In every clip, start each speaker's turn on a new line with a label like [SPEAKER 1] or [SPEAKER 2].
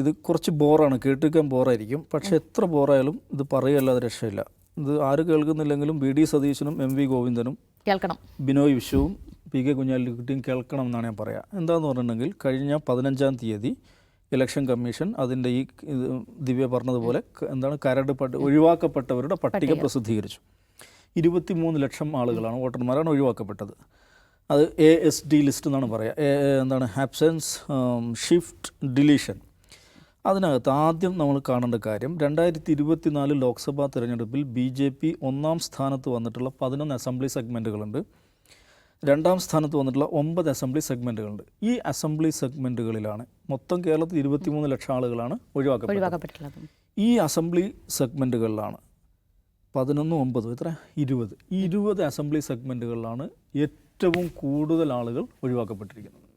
[SPEAKER 1] ഇത് കുറച്ച് ബോറാണ് കേട്ടിരിക്കാൻ ബോറായിരിക്കും. പക്ഷെ എത്ര ബോറായാലും ഇത് പറയുകയല്ലാതെ രക്ഷയില്ല. ഇത് ആര് കേൾക്കുന്നില്ലെങ്കിലും ബി ഡി സതീശനും എം വി ഗോവിന്ദനും
[SPEAKER 2] കേൾക്കണം.
[SPEAKER 1] ബിനോയ് വിശ്വവും പി കെ കുഞ്ഞാലിക്കുട്ടിയും കേൾക്കണം എന്നാണ് ഞാൻ പറയുക എന്താന്ന് പറഞ്ഞിട്ടുണ്ടെങ്കിൽ കഴിഞ്ഞ പതിനഞ്ചാം തീയതി ഇലക്ഷൻ കമ്മീഷൻ അതിന്റെ ഈ ഇത് ദിവ്യ പറഞ്ഞതുപോലെ എന്താണ് കരട് പട്ടി ഒഴിവാക്കപ്പെട്ടവരുടെ പട്ടിക പ്രസിദ്ധീകരിച്ചു. ഇരുപത്തിമൂന്ന് ലക്ഷം ആളുകളാണ് വോട്ടർമാരാണ് ഒഴിവാക്കപ്പെട്ടത്. അത് എ എസ് ഡി ലിസ്റ്റ് എന്നാണ് പറയുക എന്താണ് ആബ്സെൻസ് ഷിഫ്റ്റ് ഡിലീഷൻ അതിനകത്ത് ആദ്യം നമ്മൾ കാണേണ്ട കാര്യം രണ്ടായിരത്തി ഇരുപത്തിനാല് ലോക്സഭാ തെരഞ്ഞെടുപ്പിൽ ബി ജെ പി ഒന്നാം സ്ഥാനത്ത് വന്നിട്ടുള്ള പതിനൊന്ന് അസംബ്ലി സെഗ്മെന്റുകളുണ്ട് രണ്ടാം സ്ഥാനത്ത് വന്നിട്ടുള്ള ഒമ്പത് അസംബ്ലി സെഗ്മെന്റുകളുണ്ട് ഈ അസംബ്ലി സെഗ്മെന്റുകളിലാണ് മൊത്തം കേരളത്തിൽ ഇരുപത്തിമൂന്ന് ലക്ഷം ആളുകളാണ് ഒഴിവാക്കപ്പെട്ടത്.
[SPEAKER 2] ഒഴിവാക്കപ്പെട്ടിട്ടുള്ളത്.
[SPEAKER 1] ഈ അസംബ്ലി സെഗ്മെന്റുകളിലാണ് പതിനൊന്ന് ഒമ്പത് എത്ര? ഇരുപത്. ഈ ഇരുപത് അസംബ്ലി സെഗ്മെന്റുകളിലാണ് ഏറ്റവും കൂടുതൽ ആളുകൾ ഒഴിവാക്കപ്പെട്ടിരിക്കുന്നത്.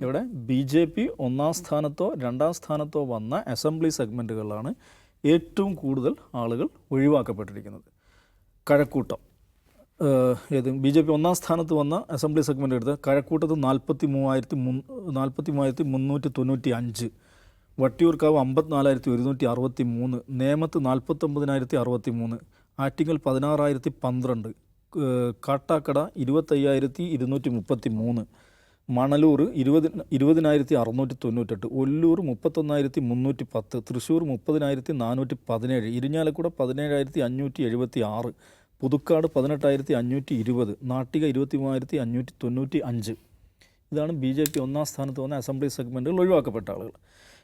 [SPEAKER 1] ഇവിടെ ബി ജെ പി ഒന്നാം സ്ഥാനത്തോ രണ്ടാം സ്ഥാനത്തോ വന്ന അസംബ്ലി സെഗ്മെന്റുകളിലാണ് ഏറ്റവും കൂടുതൽ ആളുകൾ ഒഴിവാക്കപ്പെട്ടിരിക്കുന്നത്. കഴക്കൂട്ടം. ഏത് ബി ജെ പി ഒന്നാം സ്ഥാനത്ത് വന്ന അസംബ്ലി സെഗ്മെന്റ് എടുത്ത് കഴക്കൂട്ടത്ത് നാൽപ്പത്തി മൂവായിരത്തി മുൻ നാൽപ്പത്തി മൂവായിരത്തി മുന്നൂറ്റി തൊണ്ണൂറ്റി അഞ്ച് വട്ടിയൂർക്കാവ് അമ്പത്തിനാലായിരത്തി ഒരുന്നൂറ്റി അറുപത്തി മൂന്ന് നേമത്ത് നാൽപ്പത്തൊമ്പതിനായിരത്തി അറുപത്തി മൂന്ന് ആറ്റിങ്ങൽ പതിനാറായിരത്തി പന്ത്രണ്ട് കാട്ടാക്കട ഇരുപത്തയ്യായിരത്തി ഇരുന്നൂറ്റി മുപ്പത്തി മൂന്ന് മണലൂർ ഇരുപത് ഇരുപതിനായിരത്തി അറുന്നൂറ്റി തൊണ്ണൂറ്റെട്ട് ഒല്ലൂർ മുപ്പത്തൊന്നായിരത്തി മുന്നൂറ്റി പത്ത് തൃശ്ശൂർ മുപ്പതിനായിരത്തി നാനൂറ്റി പതിനേഴ് ഇരിഞ്ഞാലക്കുട പതിനേഴായിരത്തി അഞ്ഞൂറ്റി എഴുപത്തി ആറ് പുതുക്കാട് പതിനെട്ടായിരത്തി അഞ്ഞൂറ്റി ഇരുപത് നാട്ടിക ഇരുപത്തി മൂവായിരത്തി അഞ്ഞൂറ്റി തൊണ്ണൂറ്റി അഞ്ച് ഇതാണ് ബി ജെ പി ഒന്നാം സ്ഥാനത്ത് വന്ന അസംബ്ലി സെഗ്മെന്റുകൾ ഒഴിവാക്കപ്പെട്ട ആളുകൾ.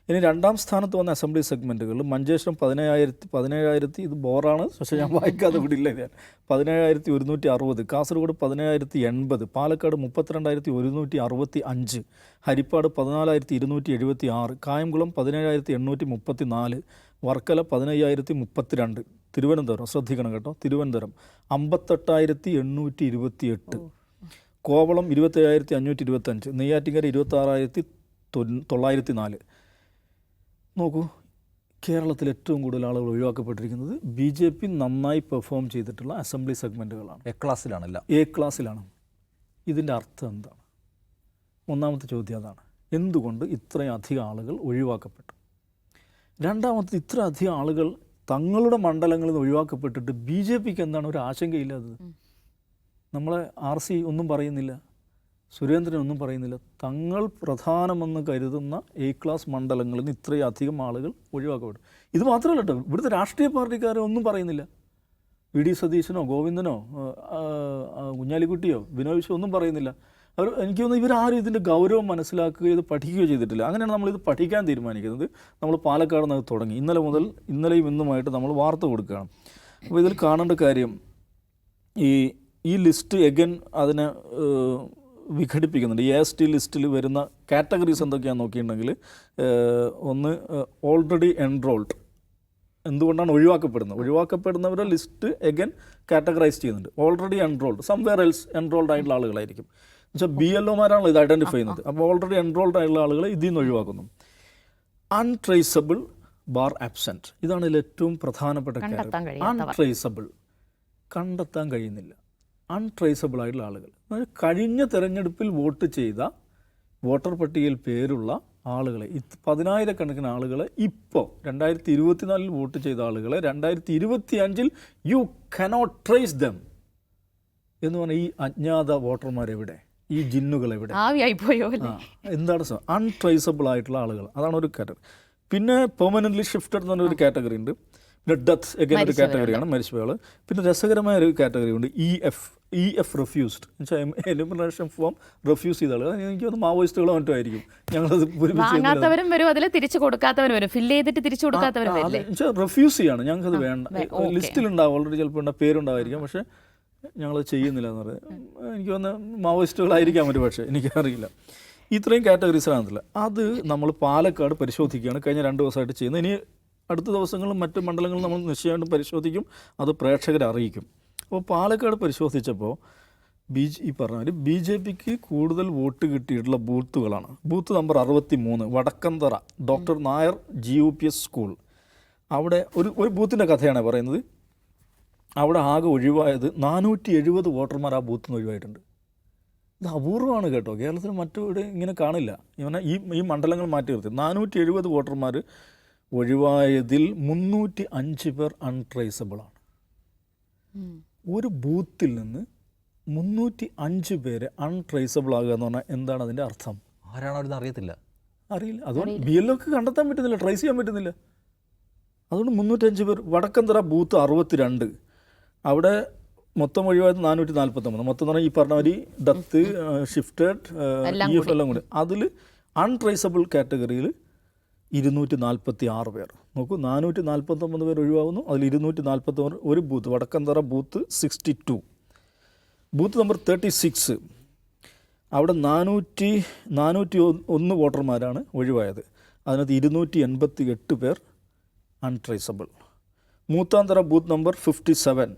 [SPEAKER 1] ഇനി രണ്ടാം സ്ഥാനത്ത് വന്ന അസംബ്ലി സെഗ്മെന്റുകളിൽ മഞ്ചേശ്വരം പതിനേഴായിരത്തി പതിനേഴായിരത്തി ഇത് ബോറാണ്. പക്ഷേ ഞാൻ വായിക്കാതെ വിടില്ല ഞാൻ പതിനേഴായിരത്തി ഒരുന്നൂറ്റി അറുപത് കാസർഗോഡ് പതിനേഴായിരത്തി എൺപത് പാലക്കാട് മുപ്പത്തിരണ്ടായിരത്തി ഒരുന്നൂറ്റി അറുപത്തി അഞ്ച് ഹരിപ്പാട് പതിനാലായിരത്തി ഇരുന്നൂറ്റി എഴുപത്തി ആറ് കായംകുളം പതിനേഴായിരത്തി എണ്ണൂറ്റി മുപ്പത്തി നാല് വർക്കല പതിനയ്യായിരത്തി മുപ്പത്തിരണ്ട്. തിരുവനന്തപുരം ശ്രദ്ധിക്കണം കേട്ടോ തിരുവനന്തപുരം അമ്പത്തെട്ടായിരത്തി എണ്ണൂറ്റി ഇരുപത്തി എട്ട് കോവളം ഇരുപത്തേഴായിരത്തി അഞ്ഞൂറ്റി ഇരുപത്തഞ്ച് നെയ്യാറ്റിങ്കര ഇരുപത്താറായിരത്തി തൊള്ളായിരത്തി നാല് നോക്കൂ കേരളത്തിൽ ഏറ്റവും കൂടുതൽ ആളുകൾ ഒഴിവാക്കപ്പെട്ടിരിക്കുന്നത് ബി ജെ പി നന്നായി പെർഫോം ചെയ്തിട്ടുള്ള അസംബ്ലി സെഗ്മെന്റുകളാണ്
[SPEAKER 3] എ ക്ലാസ്സിലാണല്ല?
[SPEAKER 1] എ ക്ലാസ്സിലാണ്. ഇതിന്റെ അർത്ഥം എന്താണ്? ഒന്നാമത്തെ ചോദ്യം അതാണ്. എന്തുകൊണ്ട് ഇത്രയും അധികം ആളുകൾ ഒഴിവാക്കപ്പെട്ടു? രണ്ടാമത്തെ ഇത്ര അധികം ആളുകൾ തങ്ങളുടെ മണ്ഡലങ്ങളിൽ നിന്ന് ഒഴിവാക്കപ്പെട്ടിട്ട് ബി ജെ പിക്ക് എന്താണ് ഒരു ആശങ്കയില്ലാത്തത്? നമ്മളെ ആർ സി ഒന്നും പറയുന്നില്ല. സുരേന്ദ്രൻ ഒന്നും പറയുന്നില്ല. തങ്ങൾ പ്രധാനമെന്ന് കരുതുന്ന എ ക്ലാസ് മണ്ഡലങ്ങളിൽ നിന്ന് ഇത്രയും അധികം ആളുകൾ ഒഴിവാക്കപ്പെടും. ഇത് മാത്രമല്ല കേട്ടോ ഇവിടുത്തെ രാഷ്ട്രീയ പാർട്ടിക്കാരെ ഒന്നും പറയുന്നില്ല. വി ഡി സതീശനോ ഗോവിന്ദനോ കുഞ്ഞാലിക്കുട്ടിയോ ബിനോവിശോ ഒന്നും പറയുന്നില്ല. അവർ എനിക്ക് തോന്നുന്നു ഇവരാരും ഇതിന്റെ ഗൗരവം മനസ്സിലാക്കുകയോ ഇത് പഠിക്കുകയോ ചെയ്തിട്ടില്ല. അങ്ങനെയാണ് നമ്മളിത് പഠിക്കാൻ തീരുമാനിക്കുന്നത്. നമ്മൾ പാലക്കാട് നിന്ന് തുടങ്ങി. ഇന്നലെ മുതൽ ഇന്നലെയും ഇന്നുമായിട്ട് നമ്മൾ വാർത്ത കൊടുക്കുകയാണ്. അപ്പോൾ ഇതിൽ കാണേണ്ട കാര്യം ഈ ഈ ലിസ്റ്റ് എഗൻ അതിനെ വിഘടിപ്പിക്കുന്നുണ്ട്. ഈ എസ് ടി ലിസ്റ്റിൽ വരുന്ന കാറ്റഗറീസ് എന്തൊക്കെയാണെന്ന് നോക്കിയിട്ടുണ്ടെങ്കിൽ ഒന്ന് ഓൾറെഡി എൻറോൾഡ് എന്തുകൊണ്ടാണ് ഒഴിവാക്കപ്പെടുന്നത്? ഒഴിവാക്കപ്പെടുന്നവരെ ലിസ്റ്റ് എഗൻ കാറ്റഗറൈസ് ചെയ്യുന്നുണ്ട്. Already enrolled somewhere else enrolled ആയിട്ടുള്ള ആളുകളായിരിക്കും. എന്നുവെച്ചാൽ ബി എൽ ഒമാരാണല്ലോ ഇത് ഐഡന്റിഫൈ ചെയ്യുന്നത്. അപ്പോൾ ഓൾറെഡി എൻറോൾഡ് ആയിട്ടുള്ള ആളുകളെ ഇതിൽ നിന്ന് ഒഴിവാക്കുന്നു. അൺട്രേസബിൾ ബാർ ആബ്സെന്റ് ഇതാണ് ഇതിൽ ഏറ്റവും പ്രധാനപ്പെട്ട കാര്യം അൺട്രേസബിൾ കണ്ടെത്താൻ കഴിയുന്നില്ല. അൺട്രേസബിൾ ആയിട്ടുള്ള ആളുകൾ. കഴിഞ്ഞ തെരഞ്ഞെടുപ്പിൽ വോട്ട് ചെയ്ത വോട്ടർ പട്ടികയിൽ പേരുള്ള ആളുകളെ ഇ പതിനായിരക്കണക്കിന് ആളുകളെ ഇപ്പോൾ രണ്ടായിരത്തി ഇരുപത്തിനാലിൽ വോട്ട് ചെയ്ത ആളുകളെ രണ്ടായിരത്തി ഇരുപത്തി അഞ്ചിൽ യു കനോട്ട് ട്രേസ് ദം എന്ന് പറഞ്ഞാൽ ഈ അജ്ഞാത വോട്ടർമാരെവിടെ? ഈ ജിന്നുകൾ എവിടെ എന്താണ് അൺട്രേസബിൾ ആയിട്ടുള്ള ആളുകൾ. അതാണ് ഒരു കാറ്റഗറി പിന്നെ പെർമനന്റ്ലി ഷിഫ്റ്റഡ് എന്ന് പറഞ്ഞൊരു കാറ്റഗറി ഉണ്ട് പിന്നെ ഡെത്ത് എഗൈൻ ഒരു കാറ്റഗറിയാണ് മരിച്ചയാൾ പിന്നെ രസകരമായ ഒരു കാറ്റഗറി ഉണ്ട് E F E F refused. എന്നുവെച്ചാൽ എലിമിനേഷൻ ഫോം റെഫ്യൂസ് ചെയ്ത ആളുകൾ എനിക്ക് തോന്നുന്നു മാവോയിസ്റ്റുകളോ മറ്റോ ആയിരിക്കും ഞങ്ങളത്
[SPEAKER 2] വാങ്ങാത്തവരും വരും. അതിൽ തിരിച്ചു കൊടുക്കാത്തവരും വരും ഫില്ല് ചെയ്തിട്ട് തിരിച്ചു കൊടുക്കാത്തവരും വെച്ചാൽ
[SPEAKER 1] റിഫ്യൂസ് ചെയ്യാണ്. ഞങ്ങൾക്കത് വേണ്ട. ലിസ്റ്റിലുണ്ടാവും ഓൾറെഡി ചിലപ്പോൾ പേരുണ്ടാവായിരിക്കും. പക്ഷേ ഞങ്ങളത് ചെയ്യുന്നില്ല എന്ന് പറയുന്നത് എനിക്ക് തോന്നുന്നു മാവോയിസ്റ്റുകളായിരിക്കാം ഒരു പക്ഷേ. എനിക്കറിയില്ല. ഇത്രയും കാറ്റഗറീസ് ആണെന്നില്ല. അത് നമ്മൾ പാലക്കാട് പരിശോധിക്കുകയാണ്. കഴിഞ്ഞ രണ്ട് ദിവസമായിട്ട് ചെയ്യുന്നത്. ഇനി അടുത്ത ദിവസങ്ങളും മറ്റ് മണ്ഡലങ്ങളും നമ്മൾ നിശ്ചയമായിട്ടും പരിശോധിക്കും. അത് പ്രേക്ഷകരെ അറിയിക്കും. അപ്പോൾ പാലക്കാട് പരിശോധിച്ചപ്പോൾ ബി ജെ ഈ പറഞ്ഞ ഒരു ബി ജെ പിക്ക് കൂടുതൽ വോട്ട് കിട്ടിയിട്ടുള്ള ബൂത്തുകളാണ്. ബൂത്ത് നമ്പർ അറുപത്തി മൂന്ന് Vadakkanthara doctor Nair G U P S school. അവിടെ ഒരു ഒരു ബൂത്തിന്റെ കഥയാണ് പറയുന്നത്. അവിടെ ആകെ ഒഴിവായത് നാനൂറ്റി എഴുപത് വോട്ടർമാർ ആ ബൂത്തിൽ നിന്ന് ഒഴിവായിട്ടുണ്ട്. ഇത് അപൂർവമാണ് കേട്ടോ. കേരളത്തിൽ മറ്റു ഇങ്ങനെ കാണില്ല. ഇവനെ ഈ ഈ മണ്ഡലങ്ങൾ മാറ്റി നിർത്തി. നാനൂറ്റി എഴുപത് വോട്ടർമാർ ഒഴിവായതിൽ മുന്നൂറ്റി അഞ്ച് പേർ അൺട്രേസബിളാണ്. ഒരു ബൂത്തിൽ നിന്ന് മുന്നൂറ്റി അഞ്ച് പേര് അൺട്രേസബിൾ ആകുക എന്ന് പറഞ്ഞാൽ എന്താണ് അതിന്റെ അർത്ഥം?
[SPEAKER 3] ആരാണോ അവരെന്ന് അറിയത്തില്ല.
[SPEAKER 1] അറിയില്ല. അതുകൊണ്ട് ബി എൽ ഒക്കെ കണ്ടെത്താൻ പറ്റുന്നില്ല ട്രേസ് ചെയ്യാൻ പറ്റുന്നില്ല. അതുകൊണ്ട് മുന്നൂറ്റഞ്ച് പേർ വടക്കന്തറ ബൂത്ത് അറുപത്തിരണ്ട്. അവിടെ മൊത്തം ഒഴിവായത് നാനൂറ്റി നാൽപ്പത്തൊമ്പത് മൊത്തം എന്ന് പറഞ്ഞാൽ ഈ പറഞ്ഞ മാതിരി ഡത്ത് ഷിഫ്റ്റഡ് ഇ എഫ് എല്ലാം കൂടി. അതിൽ അൺട്രേസബിൾ കാറ്റഗറിയിൽ ഇരുന്നൂറ്റി നാൽപ്പത്തി ആറ് പേർ. നോക്കൂ നാനൂറ്റി നാൽപ്പത്തൊമ്പത് പേർ ഒഴിവാകുന്നു. അതിൽ ഇരുന്നൂറ്റി നാൽപ്പത്തൊമ്പത് ഒരു booth Vadakkanthara booth sixty two. Booth number thirty six. അവിടെ നാനൂറ്റി നാനൂറ്റി ഒന്ന് വോട്ടർമാരാണ് ഒഴിവായത്. അതിനകത്ത് ഇരുന്നൂറ്റി എൺപത്തി എട്ട് പേർ untraceable. Moothanthara booth number fifty seven.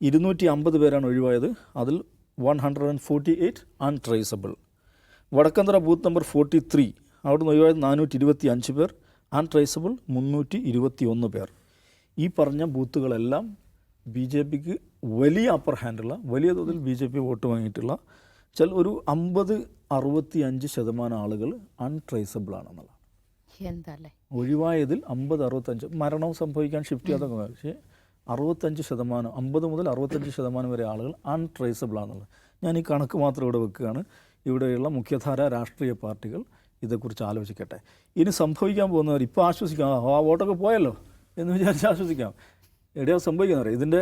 [SPEAKER 1] ഇരുന്നൂറ്റി അമ്പത് പേരാണ് ഒഴിവായത്. അതിൽ one hundred and forty eight untraceable. Vadakkanthara booth number forty three. അവിടെ നിന്ന് ഒഴിവായത് നാനൂറ്റി ഇരുപത്തി അഞ്ച് പേർ അൺട്രേസബിൾ മുന്നൂറ്റി ഇരുപത്തി ഒന്ന് പേർ. ഈ പറഞ്ഞ ബൂത്തുകളെല്ലാം ബി ജെ പിക്ക് വലിയ അപ്പർ ഹാൻഡുള്ള വലിയ തോതിൽ ബി ജെ പി വോട്ട് വാങ്ങിയിട്ടുള്ള ചില ഒരു അമ്പത് അറുപത്തി അഞ്ച് ശതമാനം ആളുകൾ അൺട്രേസബിൾ ആണെന്നുള്ളതാണ്.
[SPEAKER 2] അല്ലേ
[SPEAKER 1] ഒഴിവായതിൽ അമ്പത് അറുപത്തഞ്ച് മരണം സംഭവിക്കാൻ ഷിഫ്റ്റ് ചെയ്യാത്ത. പക്ഷേ അറുപത്തഞ്ച് ശതമാനം അമ്പത് മുതൽ അറുപത്തഞ്ച് ശതമാനം വരെ ആളുകൾ അൺട്രേസബിൾ ആണെന്നുള്ളത്. ഞാൻ ഈ കണക്ക് മാത്രം ഇവിടെ വെക്കുകയാണ്. ഇവിടെയുള്ള മുഖ്യധാര രാഷ്ട്രീയ പാർട്ടികൾ ഇതേക്കുറിച്ച് ആലോചിക്കട്ടെ. ഇനി സംഭവിക്കാൻ പോകുന്നവർ ഇപ്പോൾ ആശ്വസിക്കാം ആ, വോട്ടൊക്കെ പോയല്ലോ എന്ന് വിചാരിച്ച് ആശ്വസിക്കാം എവിടെയാ സംഭവിക്കുന്നത് ഇതിന്റെ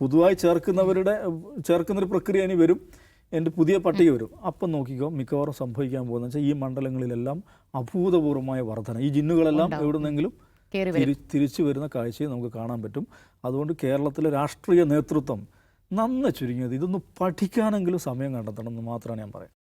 [SPEAKER 1] പുതുതായി ചേർക്കുന്നവരുടെ ചേർക്കുന്നൊരു പ്രക്രിയ ഇനി വരും. എന്റെ പുതിയ പട്ടിക വരും. അപ്പം നോക്കിക്കോ മിക്കവാറും സംഭവിക്കാൻ പോകുന്ന വെച്ചാൽ ഈ മണ്ഡലങ്ങളിലെല്ലാം അഭൂതപൂർവമായ വർധന. ഈ ജിന്നുകളെല്ലാം എവിടുന്നെങ്കിലും തിരി തിരിച്ചു വരുന്ന കാഴ്ചയെ നമുക്ക് കാണാൻ പറ്റും. അതുകൊണ്ട് കേരളത്തിലെ രാഷ്ട്രീയ നേതൃത്വം നന്ന ചുരുങ്ങിയത് ഇതൊന്ന് പഠിക്കാനെങ്കിലും സമയം കണ്ടെത്തണം എന്ന് മാത്രമാണ് ഞാൻ പറയുന്നത്.